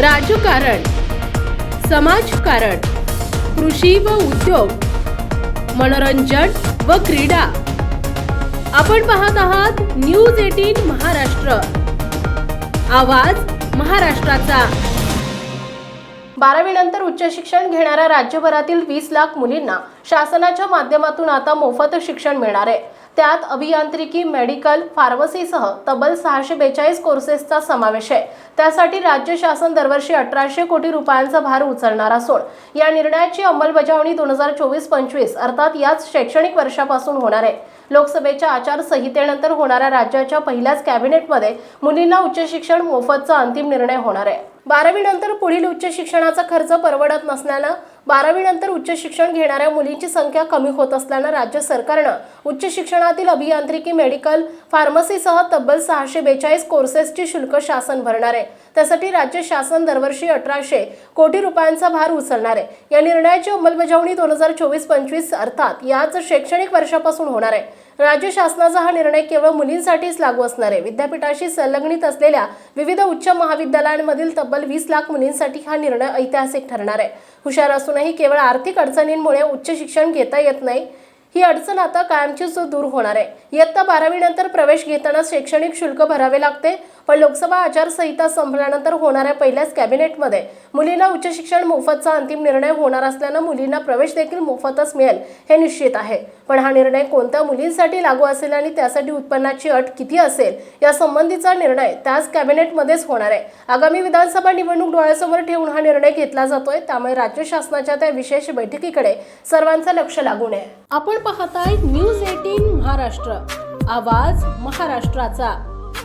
राजकारण समाजकारण कृषी व उद्योग मनोरंजन व क्रीडा. आपण पाहत आहात न्यूज एटीन महाराष्ट्र. आवाज महाराष्ट्राचा. बारावीनंतर उच्च शिक्षण घेणाऱ्या राज्यभरातील वीस लाख मुलींना शासनाच्या माध्यमातून आता मोफत शिक्षण मिळणार आहे. त्यात अभियांत्रिकी मेडिकल फार्मसीसह तब्बल सहाशे बेचाळीस कोर्सेसचा समावेश आहे. त्यासाठी राज्य शासन दरवर्षी अठराशे कोटी रुपयांचा भार उचलणार असून या निर्णयाची अंमलबजावणी दोन हजार चोवीस पंचवीस अर्थात याच शैक्षणिक वर्षापासून होणार आहे. लोकसभेच्या आचारसंहितेनंतर होणाऱ्या राज्याच्या पहिल्याच कॅबिनेटमध्ये मुलींना उच्च शिक्षण मोफतचा अंतिम निर्णय होणार आहे. बारावीनंतर पुढील उच्च शिक्षणाचा खर्च परवडत नसल्यानं बारावीनंतर उच्च शिक्षण घेणाऱ्या मुलींची संख्या कमी होत असल्यानं राज्य सरकारनं उच्च शिक्षणातील अभियांत्रिकी मेडिकल फार्मसीसह तब्बल सहाशे बेचाळीस कोर्सेसची शुल्क शासन भरणार आहे. त्यासाठी राज्य शासन दरवर्षी अठराशे कोटी रुपयांचा भार उचलणार आहे. या निर्णयाची अंमलबजावणी दोन हजार चोवीस पंचवीस अर्थात याच शैक्षणिक वर्षापासून होणार आहे. राज्य शासनाचा हा निर्णय केवळ मुलींसाठीच लागू असणार आहे. विद्यापीठाशी संलग्नित असलेल्या विविध उच्च महाविद्यालयांमधील तब्बल वीस लाख मुलींसाठी हा निर्णय ऐतिहासिक ठरणार आहे. हुशार असूनही केवळ आर्थिक अडचणींमुळे उच्च शिक्षण घेता येत नाही. ही अडचण आता कायमचीच दूर होणार आहे. इयत्ता बारावीनंतर प्रवेश घेताना शैक्षणिक शुल्क भरावे लागते. पण लोकसभा आचारसंहिता संपल्यानंतर होणाऱ्या पहिल्याच कॅबिनेटमध्ये मुलींना उच्च शिक्षण मोफतचा अंतिम निर्णय होणार असल्यानं मुलींना प्रवेश देखील मोफतच मिळेल हे निश्चित आहे. पण हा निर्णय कोणत्या मुलींसाठी लागू असेल आणि त्यासाठी उत्पन्नाची अट किती असेल या संबंधीचा निर्णय त्याच कॅबिनेटमध्येच होणार आहे. आगामी विधानसभा निवडणूक डोळ्यासमोर ठेवून हा निर्णय घेतला जातोय त्यामुळे राज्य शासनाच्या त्या विशेष बैठकीकडे सर्वांचं लक्ष लागू नये. आपण पाहताय न्यूज एटीन महाराष्ट्र. आवाज महाराष्ट्राचा.